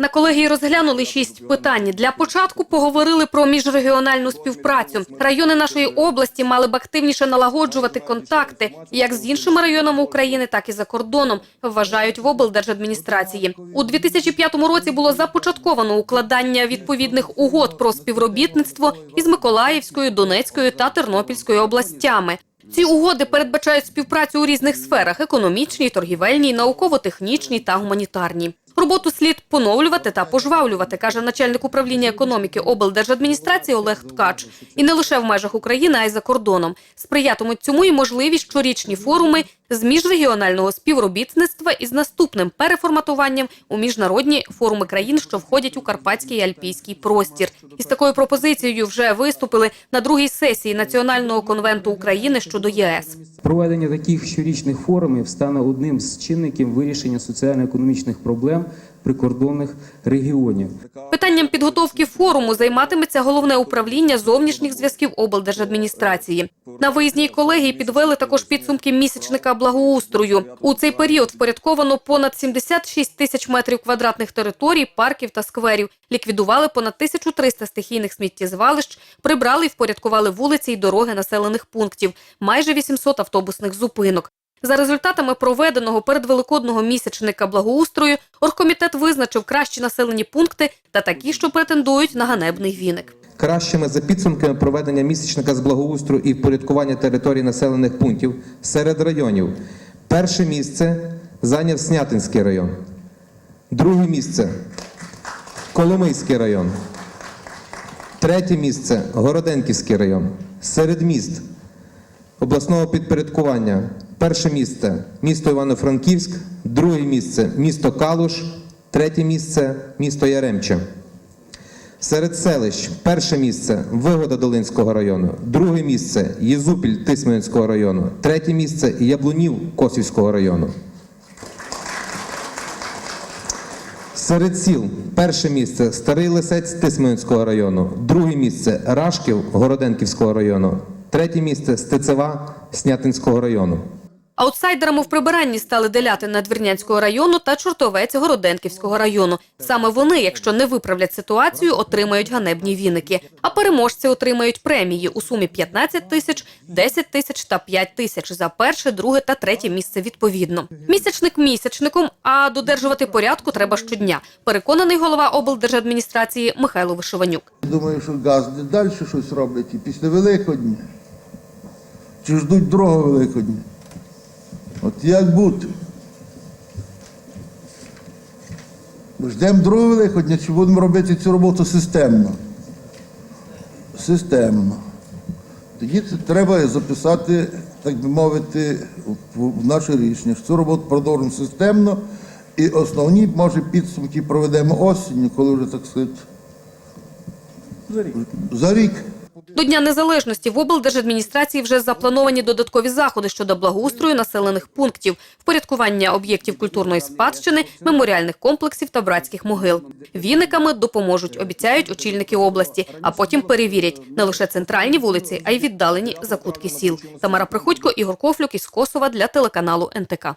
На колегії розглянули шість питань. Для початку поговорили про міжрегіональну співпрацю. Райони нашої області мали б активніше налагоджувати контакти як з іншими районами України, так і за кордоном. Вважають в облдержадміністрації. У 2005 році було започатковано укладання відповідних угод про співробітництво із Миколаївською, Донецькою та Тернопільською областями. Ці угоди передбачають співпрацю у різних сферах: економічній, торгівельній, науково-технічній та гуманітарній. Роботу слід поновлювати та пожвавлювати, каже начальник управління економіки облдержадміністрації Олег Ткач. І не лише в межах України, а й за кордоном. Сприятимуть цьому і можливі щорічні форуми з міжрегіонального співробітництва із наступним переформатуванням у міжнародні форуми країн, що входять у карпатський альпійський простір. Із такою пропозицією вже виступили на другій сесії Національного конвенту України щодо ЄС. Проведення таких щорічних форумів стане одним з чинників вирішення соціально-економічних проблем прикордонних регіонів. Питанням підготовки форуму займатиметься головне управління зовнішніх зв'язків облдержадміністрації. На виїзній колегії підвели також підсумки місячника благоустрою. У цей період впорядковано понад 76 тисяч метрів квадратних територій, парків та скверів. Ліквідували понад 1300 стихійних сміттєзвалищ, прибрали і впорядкували вулиці й дороги населених пунктів, майже 800 автобусних зупинок. За результатами проведеного передвеликодного місячника благоустрою оргкомітет визначив кращі населені пункти та такі, що претендують на ганебний віник. Кращими за підсумками проведення місячника з благоустрою і впорядкування територій населених пунктів серед районів. Перше місце зайняв Снятинський район. Друге місце Коломийський район. Третє місце Городенківський район. Серед міст обласного підпорядкування. Перше місце місто Івано-Франківськ, друге місце місто Калуш, третє місце місто Яремче. Серед селищ перше місце Вигода Долинського району, друге місце Єзупіль Тисменського району, третє місце Яблунів Косівського району. Серед сіл перше місце Старий Лисець Тисменського району, друге місце Рашків Городенківського району, третє місце Стецева Снятинського району. Аутсайдерами в прибиранні стали деляти Надвірнянського району та Чортовець Городенківського району. Саме вони, якщо не виправлять ситуацію, отримають ганебні віники. А переможці отримають премії у сумі 15 тисяч, 10 тисяч та 5 тисяч за перше, друге та третє місце відповідно. Місячник місячником, а додержувати порядку треба щодня. Переконаний голова облдержадміністрації Михайло Вишиванюк. Думаю, що газ далі щось роблять і після Великодня. Чи ждуть другого Великодня? Як бути? Ми ждемо другого Великодня, чи будемо робити цю роботу системно? Системно. Тоді треба записати, так би мовити, в в наше рішення, що цю роботу продовжимо системно, і основні, може, підсумки проведемо осінню, коли вже так сказати. За рік. За рік. До Дня Незалежності в облдержадміністрації вже заплановані додаткові заходи щодо благоустрою населених пунктів, впорядкування об'єктів культурної спадщини, меморіальних комплексів та братських могил. Віниками допоможуть, обіцяють очільники області, а потім перевірять не лише центральні вулиці, а й віддалені закутки сіл. Тамара Приходько, Ігор Кофлюк із Косова для телеканалу НТК.